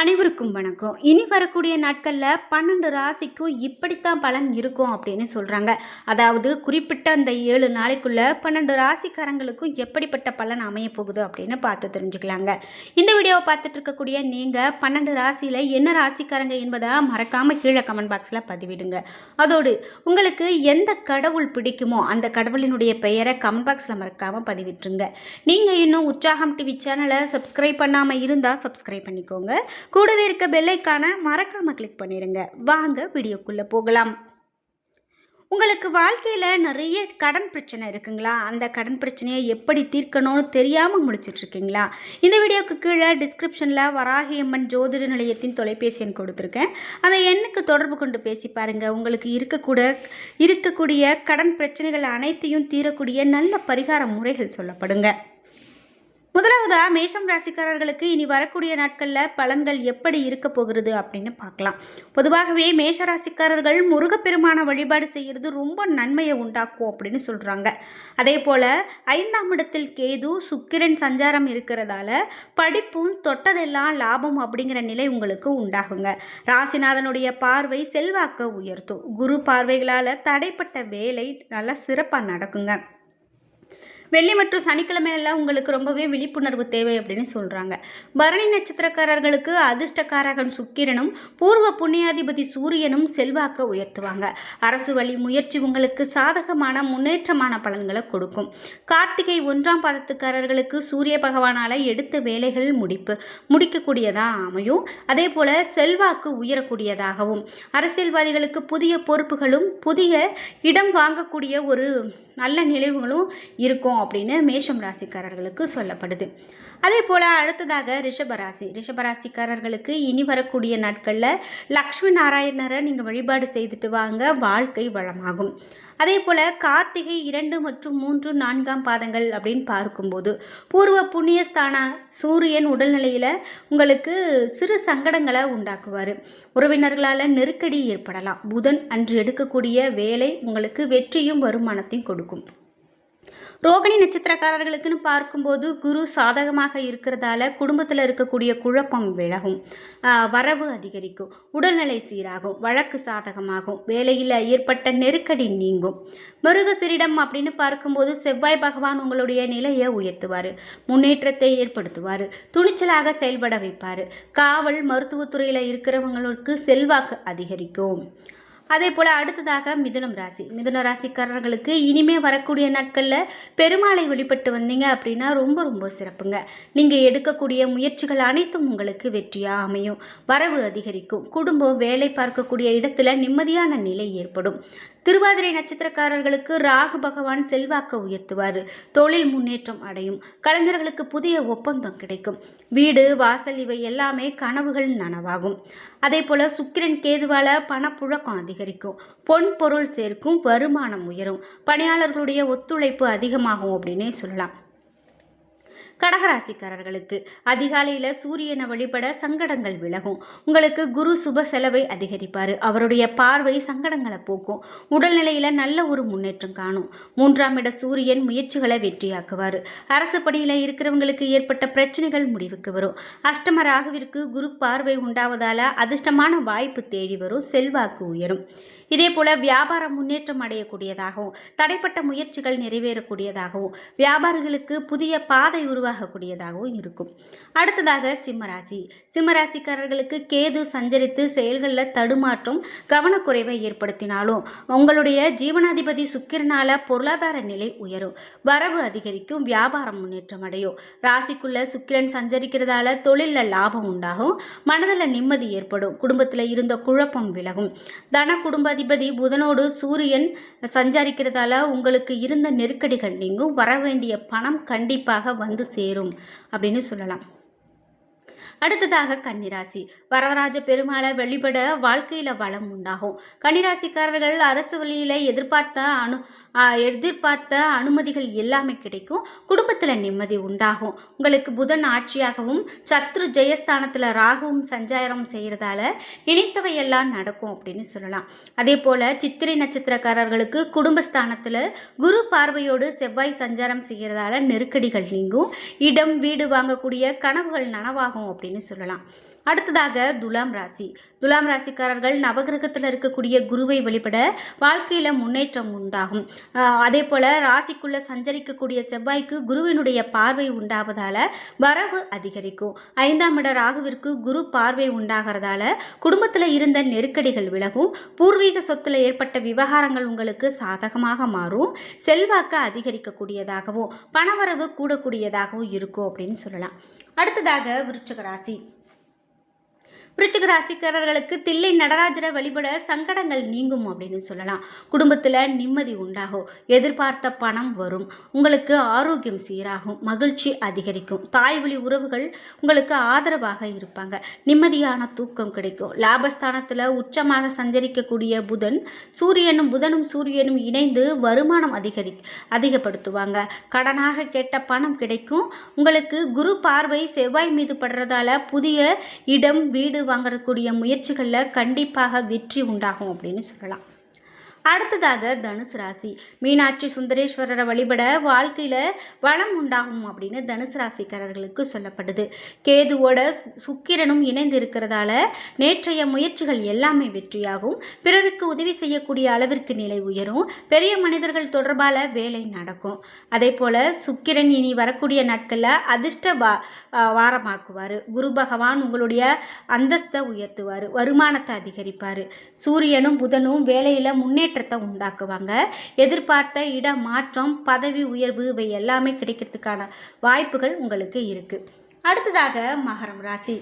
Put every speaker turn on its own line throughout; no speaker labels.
அனைவருக்கும் வணக்கம். இனி வரக்கூடிய நாட்களில் பன்னெண்டு ராசிக்கும் இப்படித்தான் பலன் இருக்கும் அப்படின்னு சொல்கிறாங்க அதாவது குறிப்பிட்ட அந்த ஏழு நாளைக்குள்ள பன்னெண்டு ராசிக்காரங்களுக்கும் எப்படிப்பட்ட பலன் அமைய போகுது அப்படின்னு பார்த்து தெரிஞ்சுக்கலாங்க. இந்த வீடியோவை பார்த்துட்டு இருக்கக்கூடிய நீங்கள் பன்னெண்டு ராசியில் என்ன ராசிக்காரங்க என்பதை மறக்காமல் கீழே கமெண்ட் பாக்ஸில் பதிவிடுங்க. அதோடு உங்களுக்கு எந்த கடவுள் பிடிக்குமோ அந்த கடவுளினுடைய பெயரை கமெண்ட் பாக்ஸில் மறக்காமல் பதிவிட்டுருங்க. நீங்கள் இன்னும் உற்சாகம் டிவி சேனலை சப்ஸ்கிரைப் பண்ணாமல் இருந்தால் சப்ஸ்கிரைப் பண்ணிக்கோங்க. கூடவே இருக்க பெல்லைக்கான மறக்காமல் கிளிக் பண்ணிடுங்க வாங்க வீடியோக்குள்ளே போகலாம். உங்களுக்கு வாழ்க்கையில் நிறைய கடன் பிரச்சனை இருக்குங்களா? அந்த கடன் பிரச்சனையை எப்படி தீர்க்கணும்னு தெரியாமல் முடிச்சிட்ருக்கீங்களா இந்த வீடியோக்கு கீழே டிஸ்கிரிப்ஷனில் வராகியம்மன் ஜோதிட நிலையத்தின் தொலைபேசி எண் கொடுத்துருக்கேன். அந்த எண்ணுக்கு தொடர்பு கொண்டு பேசி பாருங்கள் உங்களுக்கு இருக்கக்கூட இருக்கக்கூடிய கடன் பிரச்சனைகள் அனைத்தையும் தீரக்கூடிய நல்ல பரிகார முறைகள் சொல்லப்படுங்க. முதலாவதா மேஷம் ராசிக்காரர்களுக்கு இனி வரக்கூடிய நாட்களில் பலன்கள் எப்படி இருக்க போகிறது அப்படின்னு பார்க்கலாம். பொதுவாகவே மேஷ ராசிக்காரர்கள் முருகப்பெருமான வழிபாடு செய்கிறது ரொம்ப நன்மையை உண்டாக்கும் அப்படின்னு சொல்கிறாங்க அதே போல் ஐந்தாம் இடத்தில் கேது சுக்கிரன் சஞ்சாரம் இருக்கிறதால படிப்பும் தொட்டதெல்லாம் லாபம் அப்படிங்கிற நிலை உங்களுக்கு உண்டாகுங்க. ராசிநாதனுடைய பார்வை செல்வாக்க உயர்த்தும். குரு பார்வைகளால் தடைப்பட்ட வேலை நல்லா சிறப்பாக நடக்குங்க. வெள்ளி மற்றும் சனிக்கிழமையெல்லாம் உங்களுக்கு ரொம்பவே விழிப்புணர்வு தேவை அப்படின்னு சொல்கிறாங்க பரணி நட்சத்திரக்காரர்களுக்கு அதிர்ஷ்டக்காரகன் சுக்கிரனும் பூர்வ புண்ணியாதிபதி சூரியனும் செல்வாக்க உயர்த்துவாங்க. அரசு வழி முயற்சி உங்களுக்கு சாதகமான முன்னேற்றமான பலன்களை கொடுக்கும். கார்த்திகை ஒன்றாம் பாதத்துக்காரர்களுக்கு சூரிய பகவானால் எடுத்த வேலைகள் முடிப்பு முடிக்கக்கூடியதாக அமையும். அதே போல் செல்வாக்கு உயரக்கூடியதாகவும். அரசியல்வாதிகளுக்கு புதிய பொறுப்புகளும் புதிய இடம் வாங்கக்கூடிய ஒரு நல்ல நினைவுகளும் இருக்கும் அப்படின்னு மேஷம் ராசிக்காரர்களுக்கு சொல்லப்படுது. அதே போல் அடுத்ததாக ரிஷபராசி ரிஷபராசிக்காரர்களுக்கு இனி வரக்கூடிய நாட்களில் லக்ஷ்மி நாராயணரை நீங்கள் வழிபாடு செய்துட்டு வாங்க. வாழ்க்கை வளமாகும். அதே போல் கார்த்திகை இரண்டு மற்றும் மூன்று நான்காம் பாதங்கள் அப்படின்னு பார்க்கும்போது பூர்வ புண்ணியஸ்தான சூரியன் உடல்நிலையில் உங்களுக்கு சிறு சங்கடங்களை உண்டாக்குவார். உறவினர்களால் நெருக்கடி ஏற்படலாம். புதன் அன்று எடுக்கக்கூடிய வேலை உங்களுக்கு வெற்றியும் வருமானத்தையும் கொடுக்கும். ரோகிணி நட்சத்திரக்காரர்களுக்குன்னு பார்க்கும்போது குரு சாதகமாக இருக்கிறதால குடும்பத்தில் இருக்கக்கூடிய குழப்பம் விலகும். வரவு அதிகரிக்கும். உடல்நிலை சீராகும். வழக்கு சாதகமாகும். வேலையில் ஏற்பட்ட நெருக்கடி நீங்கும். மிருகசிரிடம் அப்படின்னு பார்க்கும்போது செவ்வாய் பகவான் உங்களுடைய நிலையை உயர்த்துவார். முன்னேற்றத்தை ஏற்படுத்துவார். துணிச்சலாக செயல்பட வைப்பார். காவல் மருத்துவத்துறையில் இருக்கிறவங்களுக்கு செல்வாக்கு அதிகரிக்கும். அதே போல் அடுத்ததாக மிதுனம் ராசி. மிதுன ராசிக்காரர்களுக்கு இனிமே வரக்கூடிய நாட்களில் பெருமாளை வழிபட்டு வந்தீங்க அப்படின்னா ரொம்ப ரொம்ப சிறப்புங்க. நீங்கள் எடுக்கக்கூடிய முயற்சிகள் அனைத்தும் உங்களுக்கு வெற்றியாக அமையும். வரவு அதிகரிக்கும். குடும்பம் வேலை பார்க்கக்கூடிய இடத்துல நிம்மதியான நிலை ஏற்படும். திருவாதிரை நட்சத்திரக்காரர்களுக்கு ராகு பகவான் செல்வாக்க உயர்த்துவார். தொழில் முன்னேற்றம் அடையும். கலைஞர்களுக்கு புதிய ஒப்பந்தம் கிடைக்கும். வீடு வாசல் இவை எல்லாமே கனவுகள் நனவாகும். அதே போல் சுக்கிரன் கேதுவால பணப்புழக்கம் அதிகரிக்கும். பொன் பொருள் சேர்க்கும் வருமானம் உயரும். பணியாளர்களுடைய ஒத்துழைப்பு அதிகமாகும் அப்படின்னே சொல்லலாம். கடகராசிக்காரர்களுக்கு. அதிகாலையில் சூரியனை வழிபட சங்கடங்கள் விலகும். உங்களுக்கு குரு சுப செலவை அதிகரிப்பார். அவருடைய பார்வை சங்கடங்களை போக்கும். உடல்நிலையில் நல்ல ஒரு முன்னேற்றம் காணும். மூன்றாம் இட சூரியன் முயற்சிகளை வெற்றியாக்குவார். அரசு பணியில் இருக்கிறவங்களுக்கு ஏற்பட்ட பிரச்சனைகள் முடிவுக்கு வரும். அஷ்டம ராகுவிற்கு குரு பார்வை உண்டாவதால் அதிர்ஷ்டமான வாய்ப்பு தேடி வரும். செல்வாக்கு உயரும். இதேபோல் வியாபாரம் முன்னேற்றம் அடையக்கூடியதாகவும் தடைப்பட்ட முயற்சிகள் நிறைவேறக்கூடியதாகவும் வியாபாரிகளுக்கு புதிய பாதை உருவாகக்கூடியதாகவும் இருக்கும். அடுத்ததாக சிம்மராசி. சிம்மராசிக்காரர்களுக்கு கேது சஞ்சரித்து செயல்களில் தடுமாற்றம் கவனக்குறைவை ஏற்படுத்தினாலும் உங்களுடைய ஜீவனாதிபதி சுக்கிரனால பொருளாதார நிலை உயரும். வரவு அதிகரிக்கும் வியாபாரம் முன்னேற்றம் அடையும். ராசிக்குள்ள சுக்கிரன் சஞ்சரிக்கிறதால தொழிலில் லாபம் உண்டாகும். மனதில் நிம்மதி ஏற்படும். குடும்பத்தில் இருந்த குழப்பம் விலகும். தன குடும்ப அதிபதி புதனோடு சூரியன் சஞ்சாரிக்கிறதால உங்களுக்கு இருந்த நெருக்கடிகள் நீங்கும். வர வேண்டிய பணம் கண்டிப்பாக வந்து சேரும் அப்படின்னு சொல்லலாம். அடுத்ததாக கன்னிராசி. வரதராஜ பெருமாளை வெளிப்பட வாழ்க்கையில் வளம் உண்டாகும். கன்னிராசிக்காரர்கள் அரசு வழியில் எதிர்பார்த்த அனு எதிர்பார்த்த அனுமதிகள் எல்லாமே கிடைக்கும். குடும்பத்தில் நிம்மதி உண்டாகும். உங்களுக்கு புதன் ஆட்சியாகவும் சத்ரு ஜெயஸ்தானத்தில் ராகுவும் சஞ்சாரம் செய்கிறதால நினைத்தவை எல்லாம் நடக்கும் அப்படின்னு சொல்லலாம். அதே போல் சித்திரை நட்சத்திரக்காரர்களுக்கு குடும்பஸ்தானத்தில் குரு பார்வையோடு செவ்வாய் சஞ்சாரம் செய்கிறதால நெருக்கடிகள் நீங்கும். இடம் வீடு வாங்கக்கூடிய கனவுகள் நனவாகும் அப்படின்னு அப்படின்னு சொல்லலாம். அடுத்ததாக துலாம் ராசி. துலாம் ராசிக்காரர்கள் நவகிரகத்தில் இருக்கக்கூடிய குருவை வழிபட வாழ்க்கையில் முன்னேற்றம் உண்டாகும். அதே போல் ராசிக்குள்ளே சஞ்சரிக்கக்கூடிய செவ்வாய்க்கு குருவினுடைய பார்வை உண்டாவதால் வரவு அதிகரிக்கும். ஐந்தாம் இட ராகுவிற்கு குரு பார்வை உண்டாகிறதால குடும்பத்தில் இருந்த நெருக்கடிகள் விலகும். பூர்வீக சொத்தில் ஏற்பட்ட விவகாரங்கள் உங்களுக்கு சாதகமாக மாறும். செல்வாக்கு அதிகரிக்கக்கூடியதாகவும் பணவரவு கூடக்கூடியதாகவும் இருக்கும் அப்படின்னு சொல்லலாம். அடுத்ததாக விருச்சிக ராசி. விருச்சிக ராசிக்காரர்களுக்கு தில்லை நடராஜரை வழிபட சங்கடங்கள் நீங்கும் அப்படின்னு சொல்லலாம். குடும்பத்தில் நிம்மதி உண்டாகும். எதிர்பார்த்த பணம் வரும். உங்களுக்கு ஆரோக்கியம் சீராகும். மகிழ்ச்சி அதிகரிக்கும். தாய் வழி உறவுகள் உங்களுக்கு ஆதரவாக இருப்பாங்க. நிம்மதியான தூக்கம் கிடைக்கும். லாபஸ்தானத்தில் உச்சமாக சஞ்சரிக்கக்கூடிய புதன் சூரியனும் புதனும் சூரியனும் இணைந்து வருமானம் அதிகரி அதிகப்படுத்துவாங்க. கடனாக கேட்ட பணம் கிடைக்கும். உங்களுக்கு குரு பார்வை செவ்வாய் மீது படுறதால புதிய இடம் வீடு வாங்கக்கூடிய முயற்சிகளில் கண்டிப்பாக வெற்றி உண்டாகும் அப்படின்னு சொல்லலாம். அடுத்ததாக தனுசு ராசி. மீனாட்சி சுந்தரேஸ்வரரை வழிபட வாழ்க்கையில் வளம் உண்டாகும் அப்படின்னு தனுசு ராசிக்காரர்களுக்கு சொல்லப்படுது. கேதுவோட சு- சுக்கிரனும் இணைந்து இருக்கிறதால நேற்றைய முயற்சிகள் எல்லாமே வெற்றியாகும். பிறருக்கு உதவி செய்யக்கூடிய அளவிற்கு நிலை உயரும். பெரிய மனிதர்கள் தொடர்பால வேலை நடக்கும். அதே போல் சுக்கிரன் இனி வரக்கூடிய நாட்களில் அதிர்ஷ்ட வா வாரமாக்குவார். குரு பகவான் உங்களுடைய அந்தஸ்தை உயர்த்துவார். வருமானத்தை அதிகரிப்பார். சூரியனும் புதனும் வேலையில் முன்னேற்றத்தை உண்டாக்குவாங்க. எதிர்பார்த்த இட மாற்றம் பதவி உயர்வு இவை எல்லாமே கிடைக்கிறதுக்கான வாய்ப்புகள் உங்களுக்கு இருக்குது அடுத்ததாக மகரம் ராசி.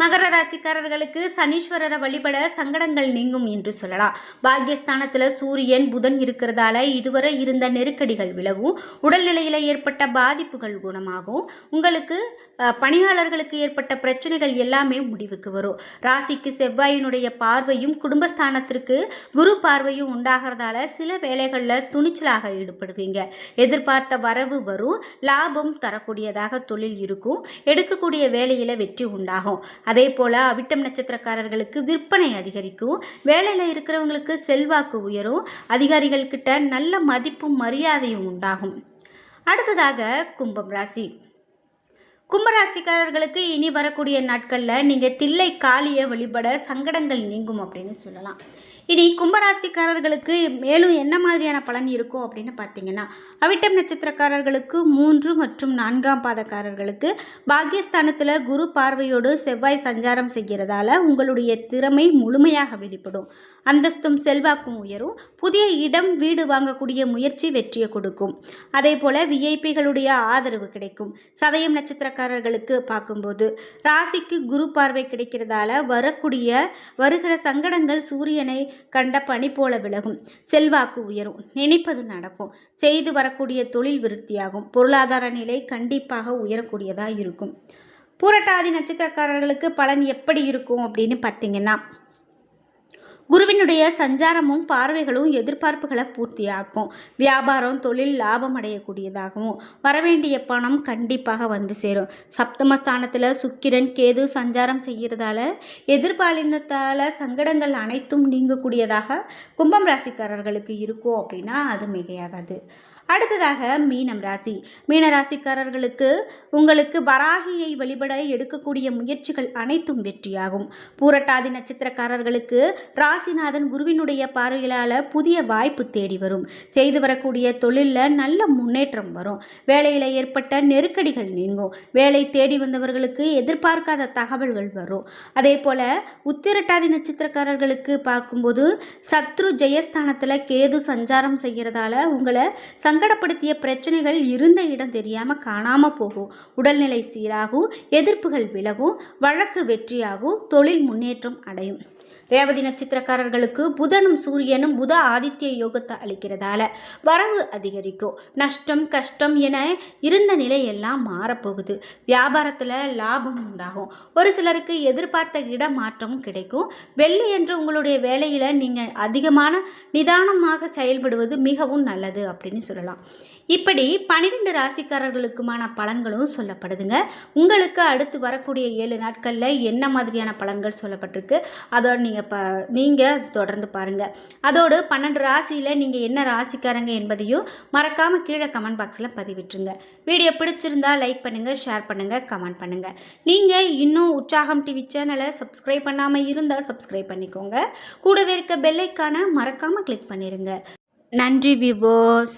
மகர ராசிக்காரர்களுக்கு சனீஸ்வரரை வழிபட சங்கடங்கள் நீங்கும் என்று சொல்லலாம். பாக்கியஸ்தானத்தில் சூரியன் புதன் இருக்கிறதால இதுவரை இருந்த நெருக்கடிகள் விலகும். உடல்நிலையில் ஏற்பட்ட பாதிப்புகள் குணமாகும். உங்களுக்கு பணியாளர்களுக்கு ஏற்பட்ட பிரச்சனைகள் எல்லாமே முடிவுக்கு வரும். ராசிக்கு செவ்வாயினுடைய பார்வையும் குடும்பஸ்தானத்திற்கு குரு பார்வையும் உண்டாகிறதால சில வேலைகளில் துணிச்சலாக ஈடுபடுவீங்க. எதிர்பார்த்த வரவு வரும். லாபம் தரக்கூடியதாக தொழில் இருக்கும். எடுக்கக்கூடிய வேலையில் வெற்றி உண்டாகும். அதே போல் அவிட்டம் நட்சத்திரக்காரர்களுக்கு விற்பனை அதிகரிக்கும். வேலையில் இருக்கிறவங்களுக்கு செல்வாக்கு உயரும். அதிகாரிகள்கிட்ட நல்ல மதிப்பும் மரியாதையும் உண்டாகும். அடுத்ததாக கும்பம் ராசி. கும்பராசிக்காரர்களுக்கு இனி வரக்கூடிய நாட்களில் நீங்கள் தில்லை காளியை வழிபட சங்கடங்கள் நீங்கும் அப்படின்னு சொல்லலாம். இனி கும்பராசிக்காரர்களுக்கு மேலும் என்ன மாதிரியான பலன் இருக்கும் அப்படின்னு பார்த்தீங்கன்னா அவிட்டம் நட்சத்திரக்காரர்களுக்கு மூன்று மற்றும் நான்காம் பாதக்காரர்களுக்கு பாக்கியஸ்தானத்தில் குரு பார்வையோடு செவ்வாய் சஞ்சாரம் செய்கிறதால உங்களுடைய திறமை முழுமையாக வெளிப்படும். அந்தஸ்தும் செல்வாக்கும் உயரும். புதிய இடம் வீடு வாங்கக்கூடிய முயற்சி வெற்றியை கொடுக்கும். அதே போல் விஐபிகளுடைய ஆதரவு கிடைக்கும். சதயம் நட்சத்திரக்காரர்களுக்கு பார்க்கும்போது ராசிக்கு குரு பார்வை கிடைக்கிறதால வரக்கூடிய வருகிற சங்கடங்கள் சூரியனை கண்ட பனி போல விலகும். செல்வாக்கு உயரும். நினைப்பது நடக்கும். செய்து வரக்கூடிய தொழில் விருத்தியாகும். பொருளாதார நிலை கண்டிப்பாக உயரக்கூடியதாக இருக்கும். பூரட்டாதி நட்சத்திரக்காரர்களுக்கு பலன் எப்படி இருக்கும் அப்படின்னு பார்த்தீங்கன்னா குருவினுடைய சஞ்சாரமும் பார்வைகளும் எதிர்பார்ப்புகளை பூர்த்தியாக்கும். வியாபாரம் தொழில் லாபம் அடையக்கூடியதாகவும் வரவேண்டிய பணம் கண்டிப்பாக வந்து சேரும். சப்தமஸ்தானத்தில் சுக்கிரன் கேது சஞ்சாரம் செய்கிறதால எதிர்பாலினத்தால் சங்கடங்கள் அனைத்தும் நீங்கக்கூடியதாக கும்பம் ராசிக்காரர்களுக்கு இருக்கும் அப்படின்னா அது மிகையாகாது. அடுத்ததாக மீனம் ராசி. மீன ராசிக்காரர்களுக்கு உங்களுக்கு வராகியை வழிபட எடுக்கக்கூடிய முயற்சிகள் அனைத்தும் வெற்றியாகும். பூரட்டாதி நட்சத்திரக்காரர்களுக்கு ராசிநாதன் குருவினுடைய பார்வையால் புதிய வாய்ப்பு தேடி வரும். செய்து வரக்கூடிய தொழிலில் நல்ல முன்னேற்றம் வரும். வேலையில் ஏற்பட்ட நெருக்கடிகள் நீங்கும். வேலை தேடி வந்தவர்களுக்கு எதிர்பார்க்காத தகவல்கள் வரும். அதே போல் உத்திரட்டாதி நட்சத்திரக்காரர்களுக்கு பார்க்கும்போது சத்ரு ஜெயஸ்தானத்தில் கேது சஞ்சாரம் செய்கிறதால உங்களை சங்கடப்படுத்திய பிரச்சனைகள் இருந்த இடம் தெரியாமல் காணாமல் போகும். உடல்நிலை சீராகும் எதிர்ப்புகள் விலகும் வழக்கு வெற்றியாகும் தொழில் முன்னேற்றம் அடையும். ரேவதி நட்சத்திரக்காரர்களுக்கு புதனும் சூரியனும் புத ஆதித்ய யோகத்தை அளிக்கிறதால வரவு அதிகரிக்கும். நஷ்டம் கஷ்டம் என இருந்த நிலையெல்லாம் மாறப்போகுது. வியாபாரத்தில் லாபம் உண்டாகும். ஒரு சிலருக்கு எதிர்பார்த்த இடமாற்றமும் கிடைக்கும். வெள்ளி என்று உங்களுடைய வேலையில் நீங்கள் அதிகமான நிதானமாக செயல்படுவது மிகவும் நல்லது அப்படின்னு சொல்லலாம். இப்படி பன்னிரெண்டு ராசிக்காரர்களுக்குமான பலன்களும் சொல்லப்படுதுங்க. உங்களுக்கு அடுத்து வரக்கூடிய ஏழு நாட்களில் என்ன மாதிரியான பலன்கள் சொல்லப்பட்டிருக்கு? அதோடு நீங்கள் ப நீங்கள் தொடர்ந்து பாருங்கள் அதோடு பன்னெண்டு ராசியில் நீங்கள் என்ன ராசிக்காரங்க என்பதையும் மறக்காமல் கீழே கமெண்ட் பாக்ஸில் பதிவிட்டுருங்க. வீடியோ பிடிச்சிருந்தா லைக் பண்ணுங்கள் ஷேர் பண்ணுங்கள் கமெண்ட் பண்ணுங்கள் நீங்கள் இன்னும் உற்சாகம் டிவி சேனலை சப்ஸ்கிரைப் பண்ணாமல் இருந்தால் சப்ஸ்கிரைப் பண்ணிக்கோங்க. கூடவே இருக்க பெல்லைக்கான மறக்காமல் கிளிக் பண்ணிடுங்க நன்றி விவோஸ்.